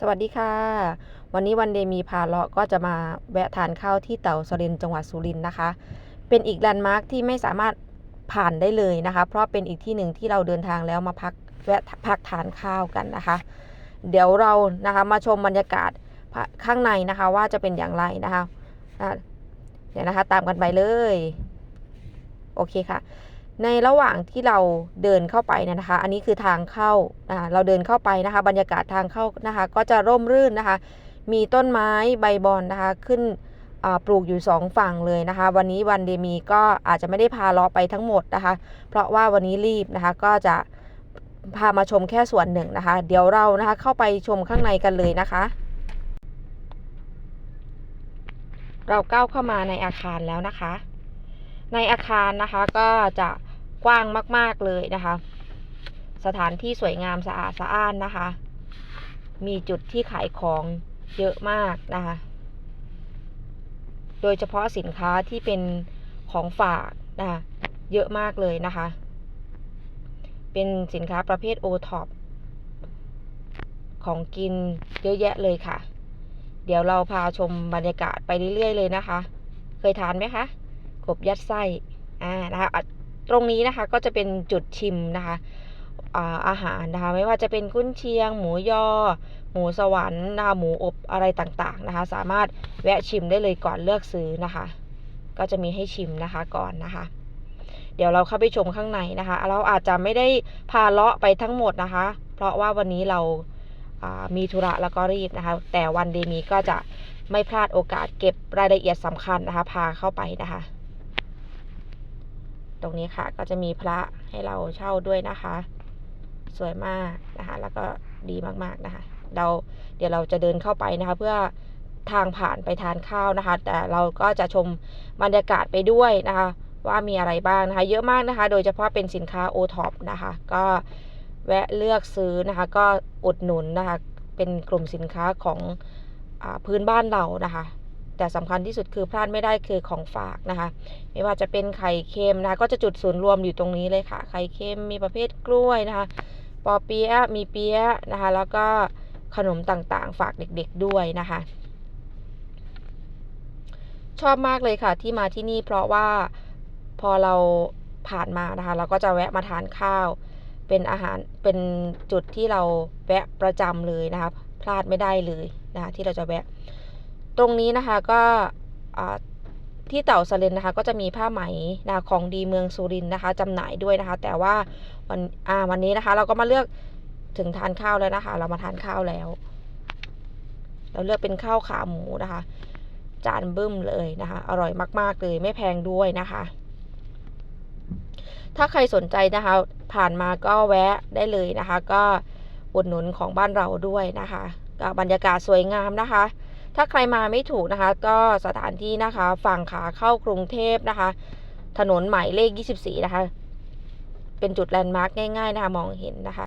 สวัสดีค่ะ วันนี้วันเดย์มีพาเลาะก็จะมาแวะทานข้าวที่เต่าสรินจังหวัดสุรินทร์นะคะ เป็นอีกแลนด์มาร์คที่ไม่สามารถผ่านได้เลยนะคะ เพราะเป็นอีกที่หนึ่งที่เราเดินทางแล้วมาพักแวะพักทานข้าวกันนะคะ เดี๋ยวเรานะคะมาชมบรรยากาศข้างในนะคะว่าจะเป็นอย่างไรนะคะอะเดี๋ยวนะคะตามกันไปเลย โอเคค่ะ ในระหว่างที่เราเดินเข้าไปเนี่ยนะคะ อันนี้คือทางเข้านะคะเราเดินเข้าไปนะคะ บรรยากาศทางเข้านะคะ ก็จะร่มรื่นนะคะ มีต้นไม้ใบบอนนะคะ ขึ้นปลูกอยู่สองฝั่งเลยนะคะ วันนี้วันเดมีก็อาจจะไม่ได้พาลาะไปทั้งหมดนะคะ เพราะว่าวันนี้รีบนะคะก็จะพามาชมแค่ส่วนหนึ่งนะคะ เดี๋ยวเรานะคะเข้าไปชมข้างในกันเลยนะคะ เราก้าวเข้ามาในอาคารแล้วนะคะ ในอาคารนะคะก็จะ กว้างมาก ๆเลยนะคะ สถานที่สวยงามสะอาดสะอ้านนะคะ มีจุดที่ขายของเยอะมากนะคะ โดยเฉพาะสินค้าที่เป็นของฝากนะคะเยอะมากเลยนะคะ เป็นสินค้าประเภทโอท็อปของกินเยอะแยะเลยค่ะ เดี๋ยวเราพาชมบรรยากาศไปเรื่อยๆเลยนะคะ เคยทานไหมคะ กบยัดไส้ อ่า นะคะอะ ตรงนี้นะคะก็จะเป็นจุดชิมนะคะอาหารนะคะไม่ว่าจะเป็นกุ้นเชียง หมูยอ หมูสวรรค์นะคะหมูอบอะไรต่างๆนะคะ สามารถแวะชิมได้เลยก่อนเลือกซื้อนะคะ ก็จะมีให้ชิมนะคะก่อนนะคะ เดี๋ยวเราเข้าไปชมข้างในนะคะ เราอาจจะไม่ได้พาเลาะไปทั้งหมดนะคะ เพราะว่าวันนี้เราามีธุระแล้วก็รีบนะคะ แต่วันเดมีก็จะไม่พลาดโอกาสเก็บรายละเอียดสำคัญนะคะ พาเข้าไปนะคะ ตรงนี้ค่ะก็จะมีพระให้เราเช่าด้วยนะคะ สวยมากนะคะ แล้วก็ดีมากๆนะคะ เราเดี๋ยวเราจะเดินเข้าไปนะคะ เพื่อทางผ่านไปทานข้าวนะคะ แต่เราก็จะชมบรรยากาศไปด้วยนะคะ ว่ามีอะไรบ้างนะคะ เยอะมากนะคะ โดยเฉพาะเป็นสินค้าโอท็อปนะคะ ก็แวะเลือกซื้อนะคะ ก็อุดหนุนนะคะ เป็นกลุ่มสินค้าของอพื้นบ้านเรานะคะ แต่สำคัญที่สุดคือพลาดไม่ได้คือของฝากนะคะ ไม่ว่าจะเป็นไข่เค็มนะคะ ก็จะจุดศูนย์รวมอยู่ตรงนี้เลยค่ะ ไข่เค็มมีประเภทกล้วยนะคะ ปอเปี๊ยะมีเปี๊ยะนะคะ แล้วก็ขนมต่างๆ ฝากเด็กๆด้วยนะคะ ชอบมากเลยค่ะที่มาที่นี่เพราะว่าพอเราผ่านมานะคะ เราก็จะแวะมาทานข้าว เป็นอาหารเป็นจุดที่เราแวะประจำเลยนะคะ พลาดไม่ได้เลยนะคะที่เราจะแวะ ตรงนี้นะคะก็ที่เต่าสเลนนะคะ ก็จะมีผ้าไหมนะะของดีเมืองสุรินนะคะจำหน่ายด้วยนะคะ แต่ว่าวันวันนี้นะคะ เราก็มาเลือกถึงทานข้าวแล้วนะคะ เรามาทานข้าวแล้ว เราเลือกเป็นข้าวขาหมูนะคะ จานบึ้มเลยนะคะ อร่อยมาก ๆ เลยไม่แพงด้วยนะคะ ถ้าใครสนใจนะคะ ผ่านมาก็แวะได้เลยนะคะ ก็อุดหนุนของบ้านเราด้วยนะคะก็บรรยากาศสวยงามนะคะ ถ้าใครมาไม่ถูกนะคะ ก็สถานที่นะคะฝั่งขาเข้ากรุงเทพนะคะ ถนนหมายเลข 24 นะคะ เป็นจุดแลนด์มาร์กง่ายๆนะคะ มองเห็นนะคะ